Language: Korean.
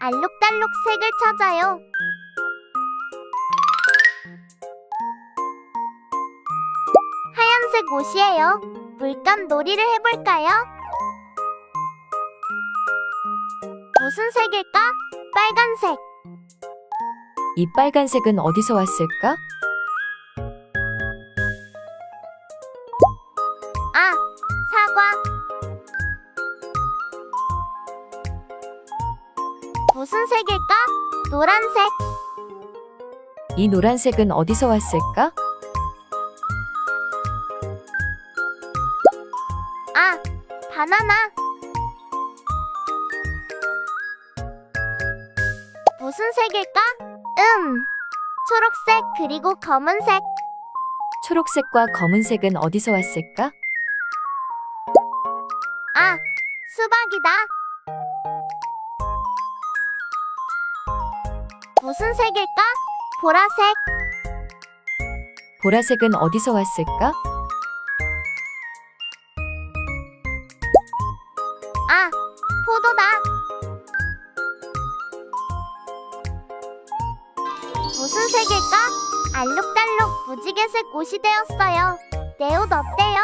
알록달록 색을 찾아요. 하얀색 옷이에요. 물감 놀이를 해볼까요? 무슨 색일까? 빨간색. 이 빨간색은 어디서 왔을까? 아, 사과. 무슨 색일까? 노란색. 이 노란색은 어디서 왔을까? 아, 바나나. 무슨 색일까? 음, 초록색 그리고 검은색. 초록색과 검은색은 어디서 왔을까? 아, 수박이다. 무슨 색일까? 보라색. 보라색은 어디서 왔을까? 아, 포도다. 무슨 색일까? 알록달록 무지개색 옷이 되었어요. 내 옷 어때요?